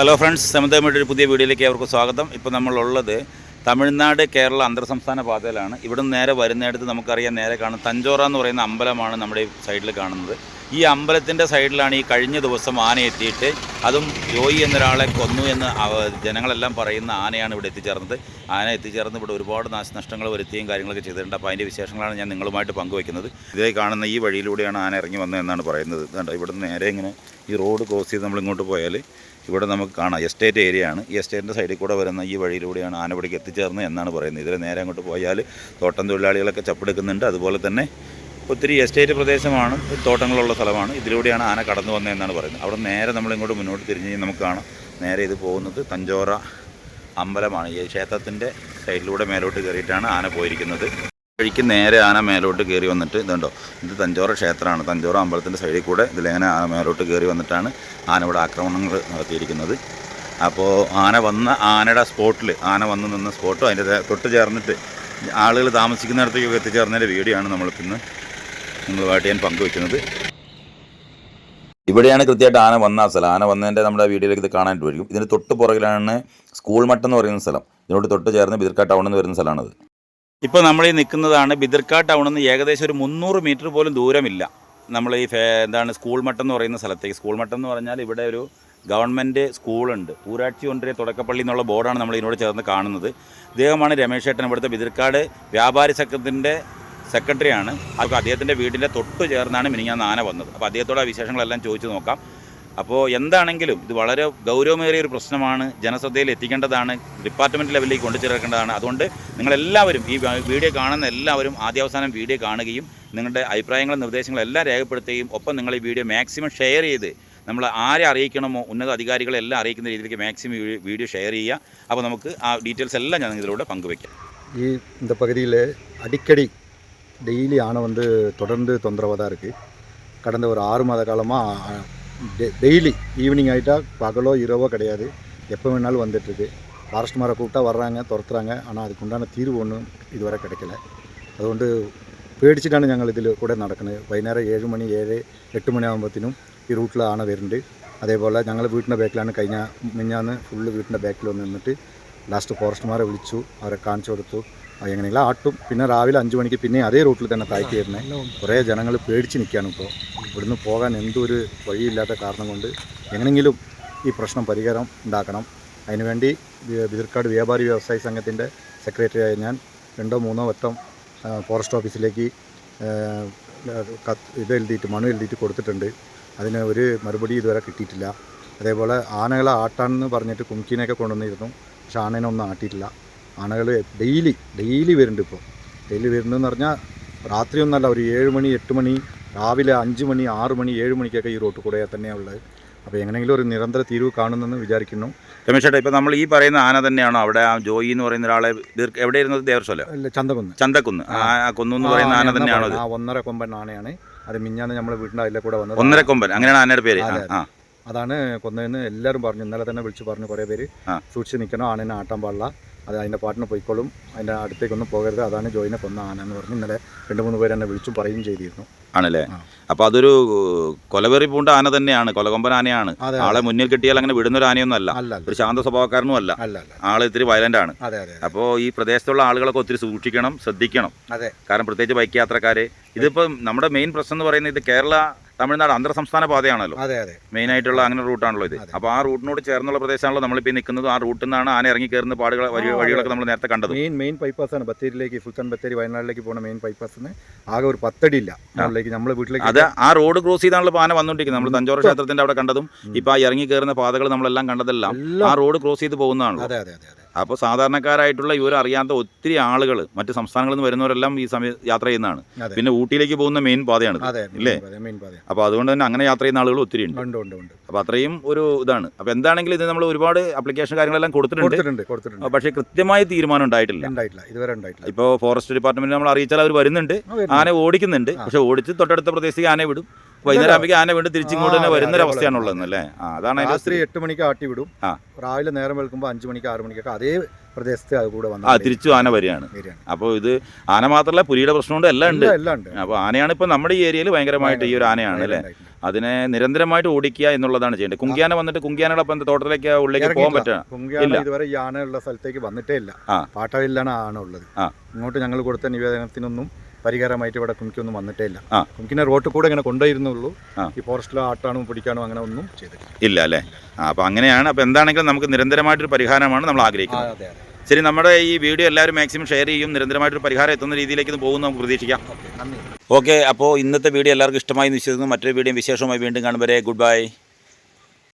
Hello friends സമുദായമായിട്ട് ഒരു പുതിയ വീഡിയോയിലേക്ക് അവർക്ക് സ്വാഗതം. ഇപ്പോൾ നമ്മളുള്ളത് തമിഴ്നാട് കേരള അന്തർ സംസ്ഥാന പാതയിലാണ്. ഇവിടെ നിന്ന് നേരെ വരുന്നിടത്ത് നമുക്കറിയാം നേരെ കാണും തഞ്ചോറ എന്ന് പറയുന്ന അമ്പലമാണ് നമ്മുടെ ഈ സൈഡിൽ കാണുന്നത്. ഈ അമ്പലത്തിന്റെ സൈഡിലാണ് ഈ കഴിഞ്ഞ ദിവസം ആന എത്തിയിട്ട് അതും ജോയി എന്നൊരാളെ കൊന്നു എന്ന് ജനങ്ങളെല്ലാം പറയുന്ന ആനയാണ് ഇവിടെ എത്തിച്ചേർന്നത്. ആന എത്തിച്ചേർന്ന് ഇവിടെ ഒരുപാട് നാശനഷ്ടങ്ങൾ വരുത്തുകയും കാര്യങ്ങളൊക്കെ ചെയ്തിട്ടുണ്ട്. അപ്പോൾ അതിന്റെ വിശേഷങ്ങളാണ് ഞാൻ നിങ്ങളുമായിട്ട് പങ്കുവയ്ക്കുന്നത്. ഇതേ കാണുന്ന ഈ വഴിയിലൂടെയാണ് ആന ഇറങ്ങി വന്നതെന്നാണ് പറയുന്നത്. കണ്ടോ ഇവിടെ നിന്ന് നേരെ ഇങ്ങനെ ഈ റോഡ് ക്രോസ് ചെയ്ത് നമ്മൾ ഇങ്ങോട്ട് പോയാൽ ഇവിടെ നമുക്ക് കാണാം. എസ്റ്റേറ്റ് ഏരിയ ആണ്. ഈ എസ്റ്റേറ്റിന്റെ സൈഡിൽ കൂടെ വരുന്ന ഈ വഴിയിലൂടെയാണ് ആനപടിക്ക് എത്തിച്ചേർന്നത് എന്നാണ് പറയുന്നത്. ഇതിൽ നേരെ അങ്ങോട്ട് പോയാൽ തോട്ടം തൊഴിലാളികളൊക്കെ ചപ്പെടുക്കുന്നുണ്ട്. അതുപോലെ തന്നെ ഒത്തിരി എസ്റ്റേറ്റ് പ്രദേശമാണ് തോട്ടങ്ങളുള്ള സ്ഥലമാണ്. ഇതിലൂടെയാണ് ആന കടന്നു വന്നതെന്നാണ് പറയുന്നത്. അവിടെ നേരെ നമ്മൾ ഇങ്ങോട്ട് മുന്നോട്ട് തിരിഞ്ഞ് നമുക്ക് കാണാം. നേരെ ഇത് പോകുന്നത് തഞ്ചോറ അമ്പലമാണ്. ഈ ക്ഷേത്രത്തിന്റെ സൈഡിലൂടെ മേലോട്ട് കയറിയിട്ടാണ് ആന പോയിരിക്കുന്നത്. വഴിക്ക് നേരെ ആന മേലോട്ട് കയറി വന്നിട്ട് ഇതുണ്ടോ? ഇത് തഞ്ചോറ ക്ഷേത്രമാണ്. തഞ്ചോറ അമ്പലത്തിന്റെ സൈഡിൽ കൂടെ ഇതിലെങ്ങനെ ആന മേലോട്ട് കയറി വന്നിട്ടാണ് ആന ഇവിടെ ആക്രമണങ്ങൾ നടത്തിയിരിക്കുന്നത്. അപ്പോൾ ആന വന്ന ആനയുടെ സ്പോട്ടിൽ ആന വന്ന് നിന്ന സ്പോട്ടും അതിന്റെ തൊട്ട് ചേർന്നിട്ട് ആളുകൾ താമസിക്കുന്നിടത്തേക്ക് എത്തിച്ചേർന്നതിന്റെ വീഡിയോ ആണ് നമ്മളിപ്പോൾ ഇന്ന് നിങ്ങളുമായിട്ട് ഞാൻ പങ്കുവെക്കുന്നത്. ഇവിടെയാണ് കൃത്യമായിട്ട് ആന വന്ന സ്ഥലം. ആന വന്നതിന്റെ നമ്മുടെ വീഡിയോയിലേക്ക് ഇത് കാണാനായിട്ട് വരും ഇതിന് തൊട്ട് പുറകിലാണ് സ്കൂൾ മട്ടം എന്ന് പറയുന്ന സ്ഥലം. ഇതിനോട് തൊട്ട് ചേർന്ന് ബിദർക്ക ടൗൺ എന്ന് വരുന്ന സ്ഥലമാണത്. ഇപ്പോൾ നമ്മൾ ഈ നിൽക്കുന്നതാണ് ബിദർക്ക ടൗൺ നിന്ന് ഏകദേശം ഒരു മുന്നൂറ് മീറ്റർ പോലും ദൂരമില്ല. നമ്മൾ ഈ എന്താണ് സ്കൂൾ മട്ടം എന്ന് പറയുന്ന സ്ഥലത്തേക്ക്. സ്കൂൾ മട്ടം എന്ന് പറഞ്ഞാൽ ഇവിടെ ഒരു ഗവൺമെന്റ് സ്കൂളുണ്ട് ഊരാட்சி ഒൻറിയ തുടക്കപ്പള്ളി എന്നുള്ള ബോർഡാണ് നമ്മൾ ഇതിനോട് ചേർന്ന് കാണുന്നത്. ഇദ്ദേഹമാണ് രമേശ് ഏട്ടൻ ഇവിടുത്തെ ബിദർക്കാട് വ്യാപാരി സംഘത്തിന്റെ സെക്രട്ടറിയാണ്. അപ്പോൾ അദ്ദേഹത്തിന്റെ വീടിന്റെ തൊട്ട് ചേർന്നാണ് മിനിഞ്ഞാന്ന് ആന വന്നത്. അപ്പോൾ അദ്ദേഹത്തോട് ആ വിശേഷങ്ങളെല്ലാം ചോദിച്ചു നോക്കാം. അപ്പോൾ എന്താണെങ്കിലും ഇത് വളരെ ഗൗരവമേറിയ ഒരു പ്രശ്നമാണ്. ജനശ്രദ്ധയിൽ എത്തിക്കേണ്ടതാണ്. ഡിപ്പാർട്ട്മെന്റ് ലെവലിലേക്ക് കൊണ്ടുചേർക്കേണ്ടതാണ് അതുകൊണ്ട് നിങ്ങളെല്ലാവരും ഈ വീഡിയോ കാണുന്ന എല്ലാവരും ആദ്യാവസാനം വീഡിയോ കാണുകയും നിങ്ങളുടെ അഭിപ്രായങ്ങളും നിർദ്ദേശങ്ങളും എല്ലാം രേഖപ്പെടുത്തുകയും ഒപ്പം നിങ്ങൾ ഈ വീഡിയോ മാക്സിമം ഷെയർ ചെയ്ത് നമ്മൾ ആരെ അറിയിക്കണമോ ഉന്നത അധികാരികളെ എല്ലാം അറിയിക്കുന്ന രീതിയിലേക്ക് മാക്സിമം വീഡിയോ ഷെയർ ചെയ്യുക. അപ്പോൾ നമുക്ക് ആ ഡീറ്റെയിൽസ് എല്ലാം ഞാൻ ഇതിലൂടെ പങ്കുവയ്ക്കാം. ഈ പകുതിയിൽ അടിക്കടി டெய்லி ஆனை வந்து தொடர்ந்து தொந்தரவாக தான் இருக்குது கடந்த ஒரு ஆறு மாத காலமாக டெய்லி ஈவினிங் ஆகிட்டா பகலோ இரவோ கிடையாது எப்போ வேணாலும் வந்துட்டுருக்கு ஃபாரஸ்ட் மாரை கூப்பிட்டா வர்றாங்க துரத்துறாங்க ஆனால் அதுக்கு உண்டான தீர்வு ഒന്നും ഇതുവരെ കിടക്കില്ല അതുകൊണ്ട് പേടിച്ചിട്ടാണ് ഞങ്ങൾ ഇതിൽ കൂടെ നടക്കുന്നത് വൈകുന്നേരം ഏഴ് മണി ഏഴ് എട്ട് മണിയാകുമ്പോഴത്തേനും ഈ റൂട്ടിൽ ആന വരുന്നുണ്ട് അതേപോലെ ഞങ്ങൾ വീട്ടിൻ്റെ ബാക്കിലാണ് കഴിഞ്ഞ മിഞ്ഞാന്ന് ഫുള്ള് വീട്ടിൻ്റെ ബാക്കിൽ വന്ന് നിന്നിട്ട് ലാസ്റ്റ് ഫോറസ്റ്റുമാരെ വിളിച്ചു അവരെ കാണിച്ചു കൊടുത്തു. എങ്ങനെയെങ്കിലും ആട്ടും. പിന്നെ രാവിലെ അഞ്ച് മണിക്ക് പിന്നെ അതേ റൂട്ടിൽ തന്നെ താഴ്ത്തി വരുന്നത് കുറേ ജനങ്ങൾ പേടിച്ച് നിൽക്കുകയാണ് ഇപ്പോൾ. ഇവിടുന്ന് പോകാൻ എന്തൊരു വഴിയില്ലാത്ത കാരണം കൊണ്ട് എങ്ങനെയെങ്കിലും ഈ പ്രശ്നം പരിഹാരം ഉണ്ടാക്കണം. അതിനുവേണ്ടി ബിതിർക്കാട് വ്യാപാരി വ്യവസായ സംഘത്തിന്റെ സെക്രട്ടറിയായ ഞാൻ രണ്ടോ മൂന്നോ വട്ടം ഫോറസ്റ്റ് ഓഫീസിലേക്ക് ഇത് എഴുതിയിട്ട് മണു എഴുതിയിട്ട് കൊടുത്തിട്ടുണ്ട്. അതിന് ഒരു മറുപടി ഇതുവരെ കിട്ടിയിട്ടില്ല. അതേപോലെ ആനകളെ ആട്ടാണെന്ന് പറഞ്ഞിട്ട് കുംക്കീനെയൊക്കെ കൊണ്ടുവന്നിരുന്നു. പക്ഷെ ആനേനെ ഒന്നും ആട്ടിയിട്ടില്ല. ആണകൾ ഡെയിലി ഡെയിലി വരുന്നുണ്ട് ഇപ്പോൾ ഡെയിലി വരുന്നതെന്ന് പറഞ്ഞാൽ രാത്രി ഒന്നല്ല ഒരു ഏഴ് മണി എട്ട് മണി രാവിലെ അഞ്ച് മണി ആറ് മണി ഏഴ് മണിക്കൊക്കെ ഈ റോട്ട് കൂടെ തന്നെയാണ് ഉള്ളത്. അപ്പോൾ എങ്ങനെയെങ്കിലും ഒരു നിരന്തര തീരുവ് കാണുന്നെന്ന് വിചാരിക്കുന്നു. രമേശ് ചേട്ടാ ഇപ്പോൾ നമ്മൾ ഈ പറയുന്ന ആന തന്നെയാണോ? അവിടെ ആ ജോയി എന്ന് പറയുന്ന ഒരാളെ ദീർഘ എവിടെ ഇരുന്നത്? ദേവസ്വല അല്ല ചന്തക്കുന്ന്. ചന്തക്കുന്ന്. ആ കുന്നു എന്ന് പറയുന്ന ആന തന്നെയാണോ ആ ഒന്നര കൊമ്പൻ ആനയാണ്. അത് മിഞ്ഞാന്ന് നമ്മുടെ വീടിന്റെ അതിലെ കൂടെ വന്നത്. ഒന്നര കൊമ്പൻ. അങ്ങനെയാണ് ആനയുടെ പേര്. ആ. അതാണ് കൊന്നതെന്ന് എല്ലാവരും പറഞ്ഞു. ഇന്നലെ തന്നെ വിളിച്ച് പറഞ്ഞു കുറേ പേര്. സൂക്ഷിച്ച് നിൽക്കണം ആണിനെ ആട്ടാൻ പാടില്ല. അത് അതിന്റെ പാട്ടിന് പോയിക്കോളും. അതിന്റെ അടുത്തേക്കൊന്നും പോകരുത്. അതാണ് ജോയിനെ കൊന്ന ആനെന്ന് പറഞ്ഞ് ഇന്നലെ രണ്ട് മൂന്ന് പേര് എന്നെ വിളിച്ചും പറയുകയും ചെയ്തിരുന്നു. ആണല്ലേ. അപ്പോൾ അതൊരു കൊലവെറി പൂണ്ട ആന തന്നെയാണ്. കൊലകൊമ്പൻ ആനയാണ്. ആളെ മുന്നിൽ കിട്ടിയാൽ അങ്ങനെ വിടുന്ന ഒരു ആനയൊന്നും അല്ല. ഒരു ശാന്ത സ്വഭാവക്കാരനും അല്ല. ആൾ ഇത്തിരി വയലന്റ് ആണ്. അപ്പോൾ ഈ പ്രദേശത്തുള്ള ആളുകളൊക്കെ ഒത്തിരി സൂക്ഷിക്കണം ശ്രദ്ധിക്കണം. കാരണം പ്രത്യേകിച്ച് ബൈക്ക് യാത്രക്കാരെ. ഇതിപ്പോൾ നമ്മുടെ മെയിൻ പ്രശ്നം എന്ന് പറയുന്നത് ഇത് കേരള തമിഴ്നാട് അന്തർ സംസ്ഥാന പാതയാണല്ലോ. അതെ അതെ. മെയിൻ ആയിട്ടുള്ള അങ്ങനെ റൂട്ടാണല്ലോ ഇത്. അപ്പൊ അപ്പോൾ ആ റൂട്ടിനോട് ചേർന്നുള്ള പ്രദേശമാണല്ലോ നമ്മളിപ്പോൾ നിൽക്കുന്നത്. ആ റൂട്ടിൽ നിന്നാണ് ആന ഇറങ്ങി കയറുന്ന പാടുകൾ. വഴികളൊക്കെ നമ്മൾ നേരത്തെ കണ്ടത്. മെയിൻ മെയിൻ ബൈപ്പാസാണ്. ബത്തേരിയിലേക്ക് സുൽത്താൻ ബത്തേരി വയനാട്ടിലേക്ക് പോകുന്ന മെയിൻ ബൈപ്പാസിന് ആകെ ഒരു പത്തടി ഇല്ല നമ്മുടെ വീട്ടിലേക്ക് അത് ആ റോഡ് ക്രോസ് ചെയ്താണല്ലോ ആന വന്നുകൊണ്ടിരിക്കുന്നത് നമ്മൾ തഞ്ചോറ ക്ഷേത്രത്തിന്റെ അവിടെ കണ്ടതും. ഇപ്പൊ ആ ഇറങ്ങി കയറുന്ന പാതകൾ നമ്മളെല്ലാം കണ്ടതെല്ലാം ആ റോഡ് ക്രോസ് ചെയ്ത് പോകുന്നതാണ് അതെ അതെ അതെ. അപ്പോൾ സാധാരണക്കാരായിട്ടുള്ള ഇവർ അറിയാത്ത ഒത്തിരി ആളുകൾ മറ്റ് സംസ്ഥാനങ്ങളിൽ നിന്ന് വരുന്നവരെല്ലാം ഈ സമയം യാത്ര ചെയ്യുന്നതാണ്. പിന്നെ ഊട്ടിയിലേക്ക് പോകുന്ന മെയിൻ പാതയാണ് അല്ലേ ഇല്ലേ? അപ്പോൾ അതുകൊണ്ട് തന്നെ അങ്ങനെ യാത്ര ചെയ്യുന്ന ആളുകൾ ഒത്തിരി ഉണ്ട്. അപ്പോൾ അത്രയും ഒരു ഇതാണ്. അപ്പോൾ എന്താണെങ്കിലും ഇത് നമ്മൾ ഒരുപാട് അപ്ലിക്കേഷൻ കാര്യങ്ങളെല്ലാം കൊടുത്തിട്ടുണ്ട്. പക്ഷേ കൃത്യമായ തീരുമാനം ഉണ്ടായിട്ടില്ല. ഇപ്പോൾ ഫോറസ്റ്റ് ഡിപ്പാർട്ട്മെന്റ് നമ്മൾ അറിയിച്ചാൽ അവർ വരുന്നുണ്ട്. ആന ഓടിക്കുന്നുണ്ട്. പക്ഷേ പക്ഷെ ഓടിച്ച് തൊട്ടടുത്ത പ്രദേശത്തേക്ക് ആനയെ വിടും. വൈകുന്നേരം ആകുമ്പോൾ ആന വീണ്ടും തിരിച്ചിങ്ങോട്ട് തന്നെ വരുന്ന അതെ, വരുന്നൊരു അതേപോലെ അവസ്ഥയാണുള്ളത് അല്ലേ? ആ അതാണ് രാത്രി എട്ട് മണിക്ക് ആട്ടി വിടും. രാവിലെ നേരം വെളുക്കുമ്പോൾ അഞ്ച് മണിക്ക് ആറ് മണിക്കൊക്കെ അതേ പ്രദേശത്ത് അത് കൂടെ ആ തിരിച്ചു ആന വരികയാണ്. അപ്പോൾ ഇത് ആന മാത്രമല്ല പുലിയുടെ പ്രശ്നമുണ്ട് എല്ലാം ഉണ്ട്. എല്ലാം- ഉണ്ട്. അപ്പോൾ ആനയാണ് ഇപ്പോൾ നമ്മുടെ ഈ ഏരിയയിൽ ഭയങ്കരമായിട്ട് ഈ ഒരു ആനയാണ് അല്ലേ. അതിനെ നിരന്തരമായിട്ട് ഓടിക്കുക എന്നുള്ളതാണ് ചെയ്യേണ്ടത്. കുങ്കിയാന വന്നിട്ട് കുങ്കിയാനയുടെ അപ്പം തോട്ടത്തിലേക്ക് ഉള്ളിലേക്ക് പോകാൻ പറ്റാ പറ്റുക. ഇതുവരെ ഈ ആനയുള്ള സ്ഥലത്തേക്ക് വന്നിട്ടേ ഇല്ല. ആ. പാട്ടവയിലാണ് ആന ഉള്ളത്. ഇങ്ങോട്ട് ഞങ്ങൾ കൊടുത്ത നിവേദനത്തിനൊന്നും പരിഹാരമായിട്ട് ഇവിടെ കുമിക്കൊന്നും വന്നിട്ടേ ഇല്ല ആ. കുമിക്കിനെ റോട്ടിൽ കൂടെ ഇങ്ങനെ കൊണ്ടുവരുന്നുള്ളൂ ആ. ഈ ഫോറസ്റ്റിലോ ആട്ടാണോ പിടിക്കാനോ അങ്ങനെ ഒന്നും ചെയ്തിട്ടില്ല. ഇല്ല അല്ലേ? ആ അപ്പോൾ അങ്ങനെയാണ്. അപ്പോൾ എന്താണെങ്കിലും നമുക്ക് നിരന്തരമായിട്ടൊരു പരിഹാരമാണ് നമ്മൾ ആഗ്രഹിക്കുന്നത്. അതെ അതെ. ശരി നമ്മുടെ ഈ വീഡിയോ എല്ലാവരും മാക്സിമം ഷെയർ ചെയ്യും. നിരന്തരമായിട്ടൊരു പരിഹാരം എത്തുന്ന രീതിയിലേക്ക് ഇത് പോകുമെന്ന് നമുക്ക് പ്രതീക്ഷിക്കാം. ഓക്കെ നന്ദി. ഓക്കെ അപ്പോൾ ഇന്നത്തെ വീഡിയോ എല്ലാവർക്കും ഇഷ്ടമായി എന്ന് വിശ്വസിക്കുന്നു. മറ്റൊരു വീഡിയോ വിശേഷമായി വീണ്ടും കാണും വരെ. Good bye.